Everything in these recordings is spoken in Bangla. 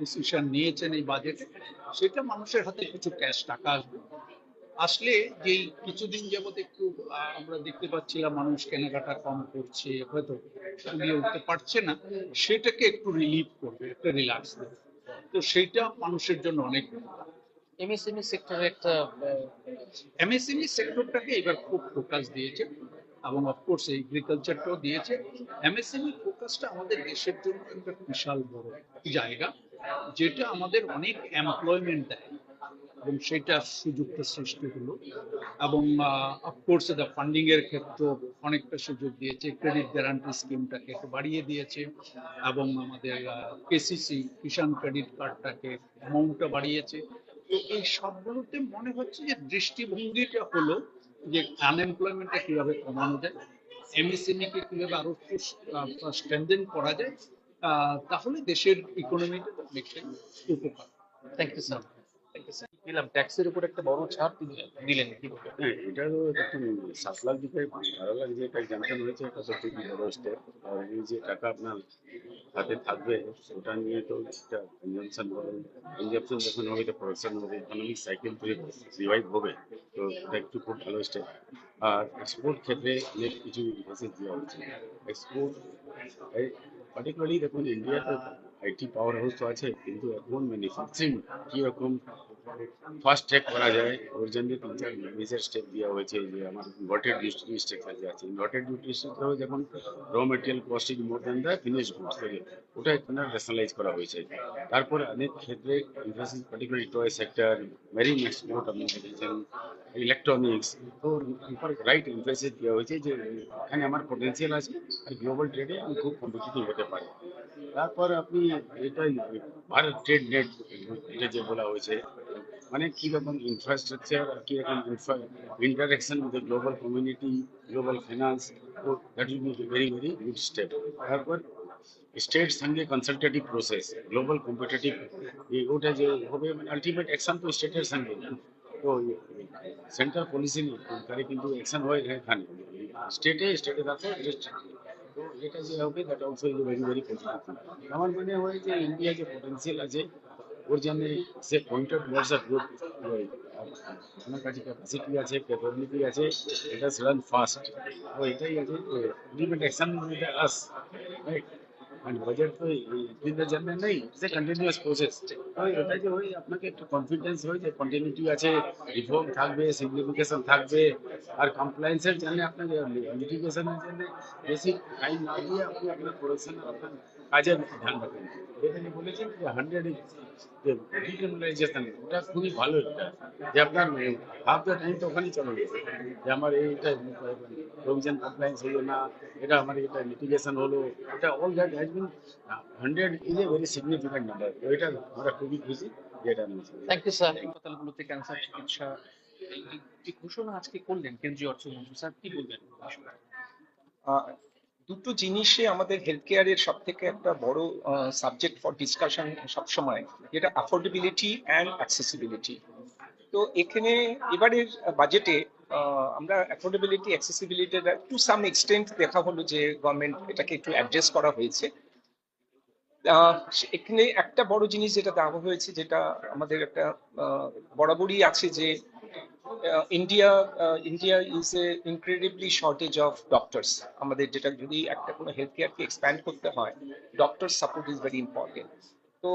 ডিসিশন নিয়েছেন এই বাজেটে সেটা মানুষের হাতে কিছু ক্যাশ টাকা আসবে। আসলে যেই কিছুদিন যাবত একটু আমরা দেখতে পাচ্ছিলাম মানুষ কেনাকাটা কম করছে হয়তো কুলিয়ে উঠতে পারছে না সেটাকে একটু রিলিফ করবে একটা রিল্যাক্স দেবে। তো সেইটা মানুষের জন্য অনেক এমএসএমই সেক্টরে একটা এমএসএমই সেক্টরটাকে এবার খুব ফোকাস দিয়েছে। এবং অফকোর্স এগ্রিকালচারটাও দিয়েছে। এমএসএমই ফোকাসটা আমাদের দেশের জন্য একটা বিশাল বড় জায়গা, যেটা আমাদের অনেক এমপ্লয়মেন্ট দেয় এবং সেটা সুযোগটা সৃষ্টি হলো। এবং অফকোর্স এটা ফান্ডিং এর ক্ষেত্রে অনেকটা সুযোগ দিয়েছে। ক্রেডিট গ্যারান্টি স্কিমটাকে একটু বাড়িয়ে দিয়েছে এবং আমাদের কেসিসি কিষাণ ক্রেডিট কার্ডটাকে অ্যামাউন্টটা বাড়িয়েছে। তো এই সবগুলোতে মনে হচ্ছে যে দৃষ্টিভঙ্গিটা হলো যে আনএমপ্লয়মেন্টটা কীভাবে কমানো যায় এমএসএমই কে কীভাবে আরও স্ট্রেন্থেন করা যায় তাহলে দেশের ইকোনমিটা অনেকটাই উপকার। Thank you sir thank you sir দিলাম ট্যাক্সের উপর একটা বড় ছাড় দিলেন- কি এটা তো একদম সাত লাখ দিকে বারো লাখ একটা জানতে হয়েছে, এটা সত্যি বড় স্টেপ আর এই যে টাকা আপনার হাতে থাকবে, ওটা নিয়ে তো একটা কনজামশন বলুন কনজামশন যখন হবে, এটা প্রোডাকশন হবে ইকোনমিক সাইকেল তো রিভাইভ হবে, তো এটা একটু খুব ভালো স্টেপ আর এক্সপোর্ট ক্ষেত্রে অনেক কিছু মেসেজ দেওয়া হচ্ছে এক্সপোর্ট পার্টিকুলারলি দেখুন ইন্ডিয়াতে আইটি পাওয়ার হাউস তো আছে, কিন্তু এখন ম্যানুফ্যাকচারিং কীরকম ফার্স্ট ট্র্যাক করা যায় ওর জন্য মেজর স্টেপ দেওয়া হয়েছে যে আমার ইনভার্টেড ডিউটি স্ট্রাকচার যে আছে। ডিউটি স্ট্রাকচার যখন raw material cost is more than the finish goods ওটা এখানে ন্যাশনালাইজ করা হয়েছে। তারপর অনেক ক্ষেত্রে Infosys particular toy sector marine export আপনি দেখেছেন ইলেকট্রনিক্স তো রাইট ইনফোসিস দেওয়া হয়েছে যে এখানে আমার পটেন্সিয়াল আছে আর গ্লোবাল ট্রেডে আমি খুব কম্পিটিটিভ হতে পারি। তারপর আপনি এটা ভারত ট্রেড নেট যে বলা হয়েছে মানে কীরকম ইনফ্রাস্ট্রাকচার আর কীরকম interaction with the global community global finance তো that will be very very good step তারপর স্টেট সঙ্গে কনসালটেটিভ প্রসেস গ্লোবাল কম্পিটিটিভ ওটা যে হবে মানে আলটিমেট অ্যাকশন তো স্টেটের সঙ্গে না। তো সেন্ট্রাল পলিসি নেই তাহলে কিন্তু অ্যাকশন হয় এখানে স্টেটে স্টেটে তারপর district এ। তো এটা যে হবে that also is very very positive আমার মনে হয় যে ইন্ডিয়া যে পটেন্সিয়াল আছে ওর জন্য সে পয়েন্টেড ওয়ার্ডস অফ গ্রোথ আমার কাছে ক্যাপাসিটি আছে? ক্যাপাবিলিটি আছে? এটা রান ফাস্ট তো এটাই আছে implement action with us right মানে বাজেট তো দিনের জন্য নেই সে কন্টিনিউয়াস প্রসেস তো এটা যে, ওই আপনাকে একটু কনফিডেন্স হয় যে কন্টিনিউটি আছে রিফর্ম থাকবে সিগনিফিকেশন থাকবে, আর কমপ্লায়েন্সের জন্য আপনাকে লিটিগেশনের জন্য বেশি টাইম না দিয়ে আপনি আপনার প্রোডাকশন আপনার কাজের ধ্যান রাখেন যেখানে বলেছেন যে হান্ড্রেড ডিক্রিমিনালাইজেশন ওটা খুবই ভালো একটা যে আপনার হাফ দ্য টাইম তো ওখানেই চলে গেছে। যে আমার এইটা প্রভিশন কমপ্লায়েন্স হলো না এটা আমার এটা লিটিগেশন হলো এটা all that has been hundred is a very significant number তো এটা আমরা খুবই খুশি যে এটা নিয়েছি থ্যাংক ইউ স্যার হাসপাতালগুলোতে ক্যান্সার চিকিৎসা এই ঘোষণা আজকে করলেন কেন্দ্রীয় অর্থমন্ত্রী স্যার কি বলবেন? দুটো জিনিসে আমাদের হেলথ কেয়ারের সব থেকে একটা বড় সাবজেক্ট ফর ডিসকাশন সবসময়, যেটা অ্যাফোর্ডেবিলিটি অ্যান্ড অ্যাক্সেসিবিলিটি তো এখানে এবারের বাজেটে আমরা affordability accessibility to some extent দেখা হলো যে গভর্নমেন্ট এটাকে একটু অ্যাড্রেস করা হয়েছে। এখানে একটা বড় জিনিস যেটা দেওয়া হয়েছে, যেটা আমাদের একটা বরাবরই আছে যে India India is a incredibly shortage of doctors আমাদের যেটা যদি একটা কোনো হেলথ কেয়ারকে এক্সপ্যান্ড করতে হয় doctor support is very important তো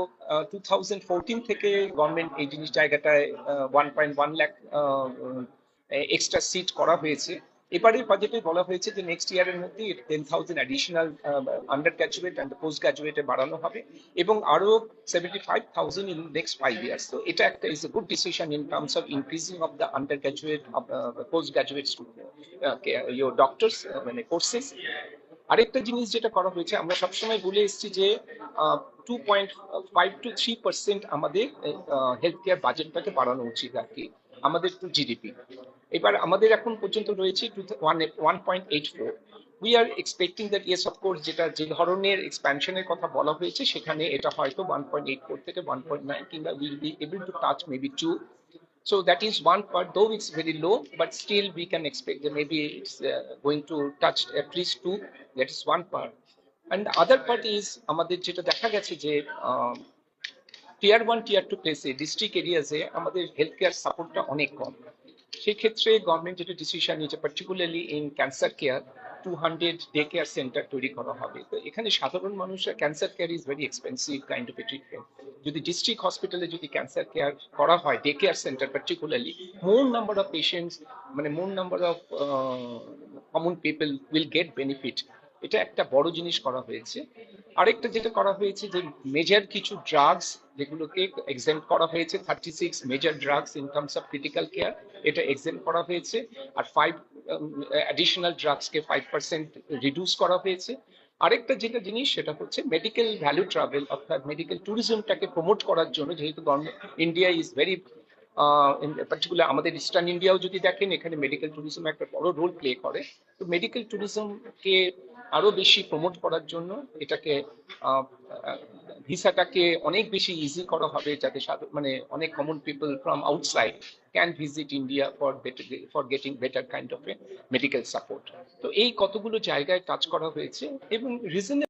টু থাউজেন্ড ফোরটিন থেকে গভর্নমেন্ট এই জিনিস জায়গাটায় one point one lakh extra seat করা হয়েছে। এবারের বাজেটে বলা হয়েছে যে নেক্সট ইয়ারের মধ্যে ten thousand additional undergraduate and post গ্র্যাজুয়েটে বাড়ানো হবে এবং আরও seventy five thousand in next five years তো এটা একটা is a good decision in terms of increasing of the undergraduate postgraduate your doctors মানে কোর্সেস আরেকটা জিনিস যেটা করা হয়েছে, আমরা সবসময় বলে এসেছি যে two point five two three percent আমাদের হেলথ কেয়ার বাজেটটাকে বাড়ানো উচিত আর কি, আমাদের টু জিডিপি এবার আমাদের এখন পর্যন্ত রয়েছে one one point we are expecting that yes of course যেটা যে ধরনের এক্সপ্যানশনের কথা বলা হয়েছে সেখানে এটা হয়তো ওয়ান পয়েন্ট এইট ফোর থেকে ওয়ান পয়েন্ট নাইন কিংবা will be able to touch maybe two So that is one part, though it's very low, but still we can expect that maybe it's uh, going to touch at least two. That is one part. Part is আমাদের যেটা দেখা গেছে যে টিয়ার ওয়ান টিয়ার টু প্লেসে ডিস্ট্রিক্ট এরিয়াজে আমাদের হেলথ কেয়ার সাপোর্টটা অনেক কম সেই ক্ষেত্রে গভর্নমেন্ট যেটা ডিসিশন নিয়েছে particularly in cancer care two hundred day care centre তৈরি করা হবে। তো এখানে সাধারণ মানুষের cancer care is very expensive kind of a treatment যদি ডিস্ট্রিক্ট হসপিটালে যদি ক্যান্সার কেয়ার করা হয় day care centre particularly more number of patients মানে more number of common people will get benefit এটা একটা বড় জিনিস করা হয়েছে। আরেকটা যেটা করা হয়েছে যে মেজর কিছু ড্রাগস যেগুলোকে এক্সেম করা হয়েছে thirty six major drugs in terms of critical care এটা এক্সেম করা হয়েছে। আর ফাইভ অ্যাডিশনাল ড্রাগসকে ফাইভ পার্সেন্ট রিডিউস করা হয়েছে। আরেকটা যেটা জিনিস, সেটা হচ্ছে মেডিকেল ভ্যালু ট্রাভেল অর্থাৎ মেডিকেল ট্যুরিজমটাকে প্রমোট করার জন্য, যেহেতু ইন্ডিয়া ইজ ভেরি পার্টিকুলার আমাদের ইস্টার্ন ইন্ডিয়াও যদি দেখেন, এখানে মেডিকেল ট্যুরিজম একটা বড় রোল প্লে করে। তো মেডিকেল ট্যুরিজমকে আরও বেশি প্রমোট করার জন্য এটাকে ভিসাটাকে অনেক বেশি ইজি করা হবে, যাতে মানে অনেক common people from outside can visit India for better for getting better kind of a medical support তো এই কতগুলো জায়গায় কাজ করা হয়েছে এবং রিজনেবল